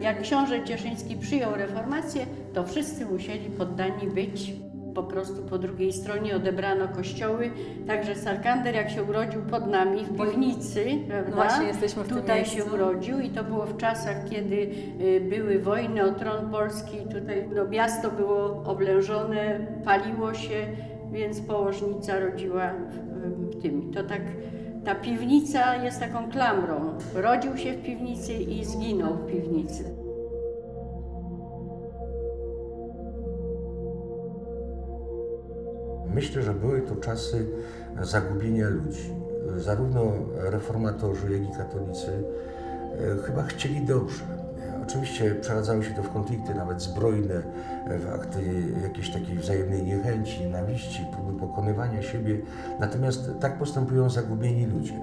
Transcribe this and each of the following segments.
Jak książę Cieszyński przyjął reformację, to wszyscy musieli poddani być po prostu po drugiej stronie odebrano kościoły, także Sarkander jak się urodził pod nami w piwnicy, prawda? właśnie jesteśmy w Tutaj miejscu. się urodził i to było w czasach, kiedy y, były wojny o tron polski. Tutaj no, miasto było oblężone, paliło się, więc położnica rodziła w tym. To tak, ta piwnica jest taką klamrą. Rodził się w piwnicy i zginął w piwnicy. Myślę, że były to czasy zagubienia ludzi. Zarówno reformatorzy, jak i katolicy e, chyba chcieli dobrze. Oczywiście przeradzały się to w konflikty, nawet zbrojne, w akty jakiejś takiej wzajemnej niechęci, nienawiści, próby pokonywania siebie. Natomiast tak postępują zagubieni ludzie.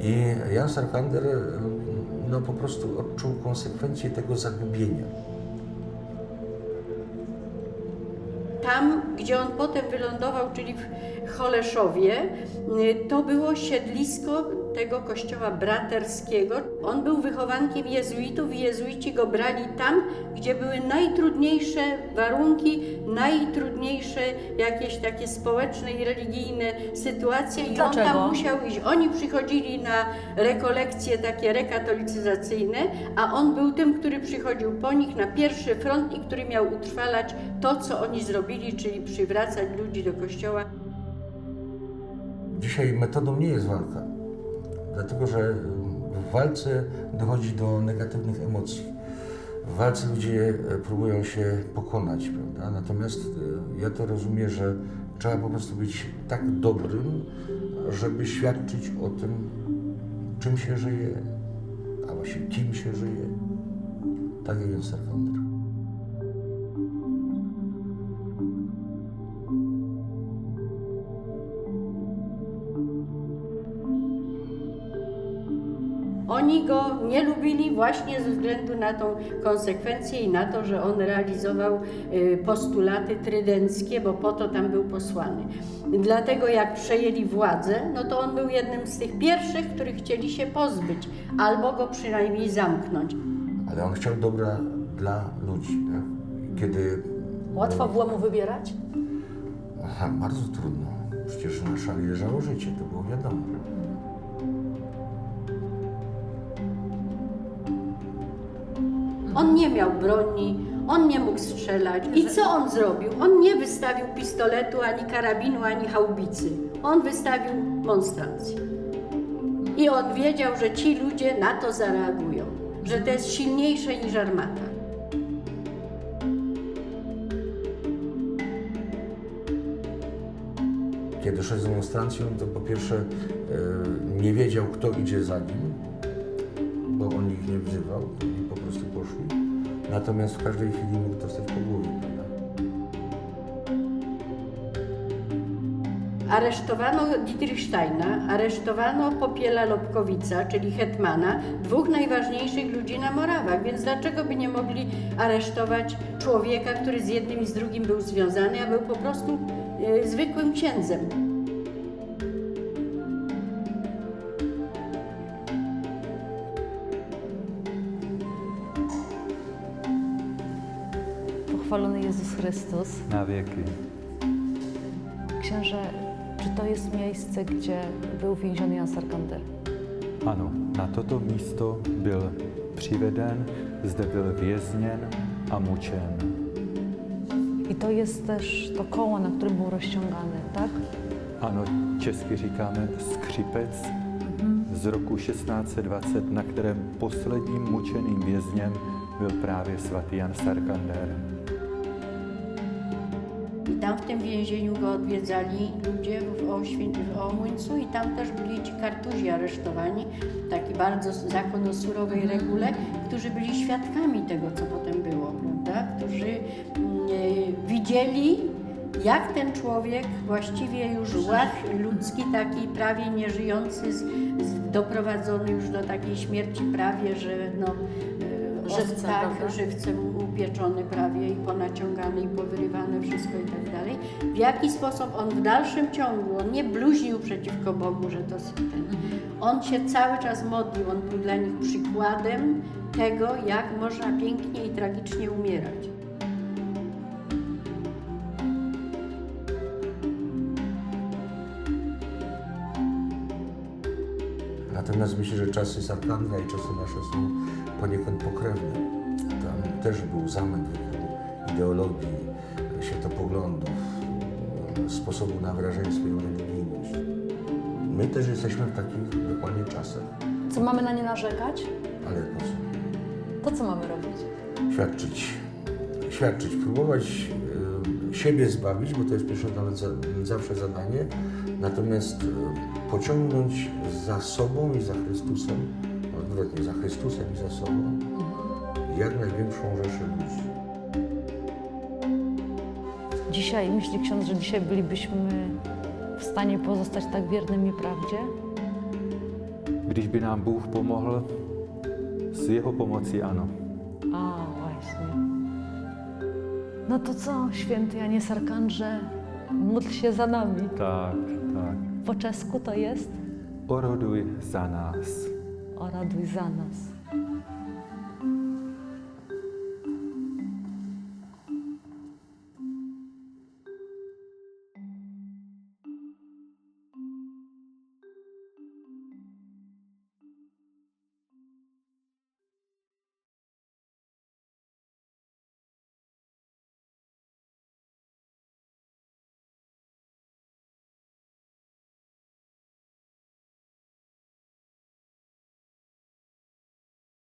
I Jan Sarkander no, po prostu odczuł konsekwencje tego zagubienia. Tam, gdzie on potem wylądował, czyli w Choleszowie, to było siedlisko tego kościoła braterskiego. On był wychowankiem jezuitów i jezuici go brali tam, gdzie były najtrudniejsze warunki, najtrudniejsze jakieś takie społeczne i religijne sytuacje i Dlaczego? on tam musiał iść. Oni przychodzili na rekolekcje takie rekatolicyzacyjne, a on był tym, który przychodził po nich na pierwszy front i który miał utrwalać to, co oni zrobili, czyli przywracać ludzi do kościoła. Dzisiaj metodą nie jest walka, dlatego że w walce dochodzi do negatywnych emocji. W walce ludzie e, próbują się pokonać, prawda? Natomiast e, ja to rozumiem, że trzeba po prostu być tak dobrym, żeby świadczyć o tym, czym się żyje, a właściwie kim się żyje. Tak jak jest Sarkander. Go nie lubili właśnie ze względu na tą konsekwencję i na to, że on realizował y, postulaty trydenckie, bo po to tam był posłany. Dlatego jak przejęli władzę, no to on był jednym z tych pierwszych, których chcieli się pozbyć, albo go przynajmniej zamknąć. Ale on chciał dobra dla ludzi. Tak? Kiedy Łatwo było mu wybierać? Aha, bardzo trudno. Przecież na szali leżało życie, to było wiadomo. On nie miał broni, on nie mógł strzelać. I co on zrobił? On nie wystawił pistoletu, ani karabinu, ani haubicy. On wystawił monstrancję. I on wiedział, że ci ludzie na to zareagują, że to jest silniejsze niż armata. Kiedy szedł z demonstracją, to po pierwsze e, nie wiedział, kto idzie za nim, bo on ich nie wzywał Natomiast w każdej chwili mógł dostać po głowie. Prawda? Aresztowano Dietrichsteina, aresztowano Popiela Lobkowica, czyli hetmana, dwóch najważniejszych ludzi na Morawach, więc dlaczego by nie mogli aresztować człowieka, który z jednym i z drugim był związany, a był po prostu e, zwykłym księdzem. Pochwalony Jezus Chrystus. na wieki. Księże, czy to jest miejsce, gdzie był więziony Jan Sarkander? Ano, na toto místo byl přiveden, zde byl vězněn a mučen. I to jest też to koło, na którym był rozciągany, tak? Ano, česky říkáme skřipec z roku 1620, na kterém posledním mučeným vězněm byl právě svatý Jan Sarkander. I tam w tym więzieniu go odwiedzali ludzie w, w Omuńcu i tam też byli ci kartuzi aresztowani, w takiej bardzo zakon o surowej regule, którzy byli świadkami tego, co potem było, prawda? Którzy mm, e, widzieli, jak ten człowiek właściwie już ład ludzki, taki prawie nieżyjący, z, z, doprowadzony już do takiej śmierci prawie, że no, e, żywcem, tak, prawda? żywcem upieczony prawie i ponaciągany i powyrywane wszystko i tak dalej. W jaki sposób on w dalszym ciągu, on nie bluźnił przeciwko Bogu, że to ten. On się cały czas modlił, on był dla nich przykładem tego, jak można pięknie i tragicznie umierać. Natomiast myślę, że czasy Sarkandra i czasy nasze są poniekąd pokrewne. Tam też był zamęt ideologii, światopoglądów, sposobu na wyrażenie swojej religijność. My też jesteśmy w takich dokładnie czasach, Co mamy na nie narzekać? ale po co? To co mamy robić? Świadczyć, świadczyć, próbować siebie zbawić, bo to jest pierwsze nawet za, zawsze zadanie, natomiast y, pociągnąć za sobą i za Chrystusem, odwrotnie, za Chrystusem i za sobą jak największą rzeszę ludzi. Dzisiaj, myśli ksiądz, że dzisiaj bylibyśmy w stanie pozostać tak wiernymi prawdzie? Když by nám Bůh pomohl, s jeho pomocí ano. A, właśnie. No to co, święty Janie Sarkandrze, módl się za nami. Tak, tak. Po czesku to jest Oroduj za nás. oraduj za nas.